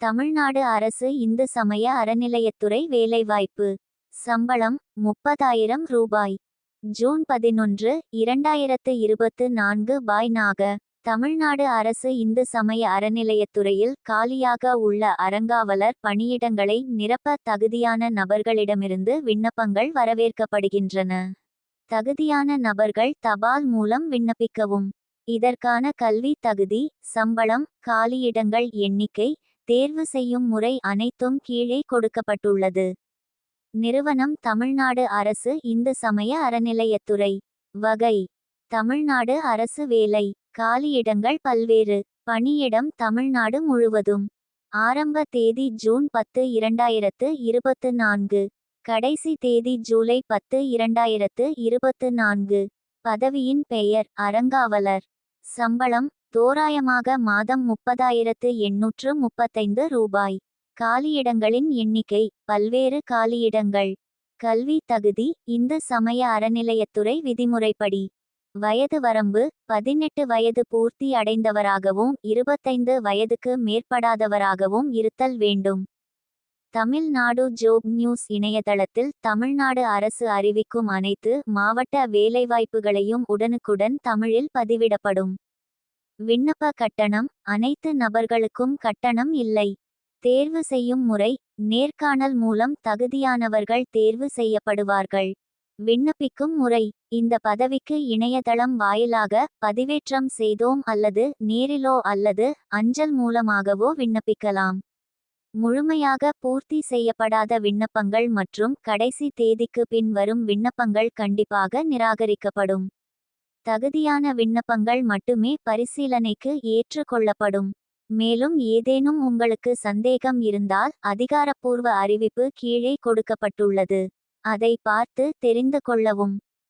தமிழ்நாடு அரசு இந்து சமய அறநிலையத்துறை வேலைவாய்ப்பு. சம்பளம் முப்பதாயிரம் ரூபாய். ஜூன் பதினொன்று இரண்டாயிரத்து இருபத்து நான்கு பாய் நாக. தமிழ்நாடு அரசு இந்து சமய அறநிலையத்துறையில் காலியாக உள்ள அறங்காவலர் பணியிடங்களை நிரப்ப தகுதியான நபர்களிடமிருந்து விண்ணப்பங்கள் வரவேற்கப்படுகின்றன. தகுதியான நபர்கள் தபால் மூலம் விண்ணப்பிக்கவும். இதற்கான கல்வி தகுதி சம்பளம் காலியிடங்கள் எண்ணிக்கை தேர்வு செய்யும் முறை அனைத்தும் கீழே கொடுக்கப்பட்டுள்ளது. நிறுவனம் தமிழ்நாடு அரசு இந்து சமய அறநிலையத்துறை. வகை. தமிழ்நாடு அரசு வேலை. காலியிடங்கள் பல்வேறு. பணியிடம் தமிழ்நாடு முழுவதும். ஆரம்ப தேதி ஜூன் பத்து இரண்டாயிரத்து இருபத்து நான்கு. கடைசி தேதி ஜூலை பத்து இரண்டாயிரத்து இருபத்து நான்கு. பதவியின் பெயர் அறங்காவலர். சம்பளம் தோராயமாக மாதம் முப்பதாயிரத்து எண்ணூற்று முப்பத்தைந்து ரூபாய். காலியிடங்களின் எண்ணிக்கை பல்வேறு காலியிடங்கள். கல்வி தகுதி இந்து சமய அறநிலையத்துறை விதிமுறைப்படி. வயது வரம்பு பதினெட்டு வயது பூர்த்தி அடைந்தவராகவும் இருபத்தைந்து வயதுக்கு மேற்படாதவராகவும் இருத்தல் வேண்டும். தமிழ்நாடு ஜோப் நியூஸ் இணையதளத்தில் தமிழ்நாடு அரசு அறிவிக்கும் அனைத்து மாவட்ட வேலைவாய்ப்புகளையும் உடனுக்குடன் தமிழில் பதிவிடப்படும். விண்ணப்ப கட்டணம் அனைத்து நபர்களுக்கும் கட்டணம் இல்லை. தேர்வு செய்யும் முறை நேர்காணல் மூலம் தகுதியானவர்கள் தேர்வு செய்யப்படுவார்கள். விண்ணப்பிக்கும் முறை இந்த பதவிக்கு இணையதளம் வாயிலாக பதிவேற்றம் செய்தோம் அல்லது நேரிலோ அல்லது அஞ்சல் மூலமாகவோ விண்ணப்பிக்கலாம். முழுமையாக பூர்த்தி செய்யப்படாத விண்ணப்பங்கள் மற்றும் கடைசி தேதிக்கு பின் வரும் விண்ணப்பங்கள் கண்டிப்பாக நிராகரிக்கப்படும். தகுதியான விண்ணப்பங்கள் மட்டுமே பரிசீலனைக்கு ஏற்றுக்கொள்ளப்படும். மேலும் ஏதேனும் உங்களுக்கு சந்தேகம் இருந்தால் அதிகாரப்பூர்வ அறிவிப்பு கீழே கொடுக்கப்பட்டுள்ளது. அதை பார்த்து தெரிந்து கொள்ளவும்.